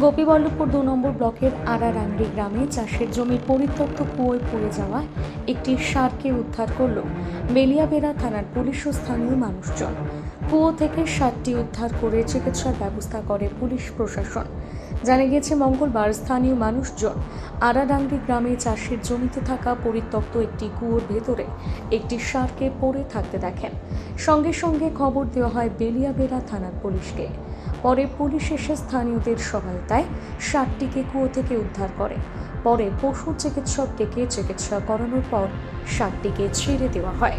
গোপীবল্লভপুর দু নম্বর ব্লকের আড়ারাঙ্গি গ্রামে চাষের জমির পরিত্যক্ত কুয়োয় পড়ে যাওয়া একটি সারকে উদ্ধার করল বেলিয়াবেড়া থানার পুলিশ ও স্থানীয় মানুষজন। কুয়ো থেকে সারটি উদ্ধার করে চিকিৎসার ব্যবস্থা করে পুলিশ প্রশাসন। জানা গিয়েছে, মঙ্গলবার স্থানীয় মানুষজন আড়াডাঙ্গি গ্রামে চাষের জমিতে থাকা পরিত্যক্ত একটি কুয়োর ভেতরে একটি সারকে পড়ে থাকতে দেখেন। সঙ্গে সঙ্গে খবর দেওয়া হয়, বেলিয়াবেড়া থানার পুলিশকে। পরে পুলিশ এসে স্থানীয়দের সহায়তায় ষাটটিকে কুয়ো থেকে উদ্ধার করে। পরে পশু চিকিৎসক ডেকে চিকিৎসা করানোর পর ষাটটিকে ছেড়ে দেওয়া হয়।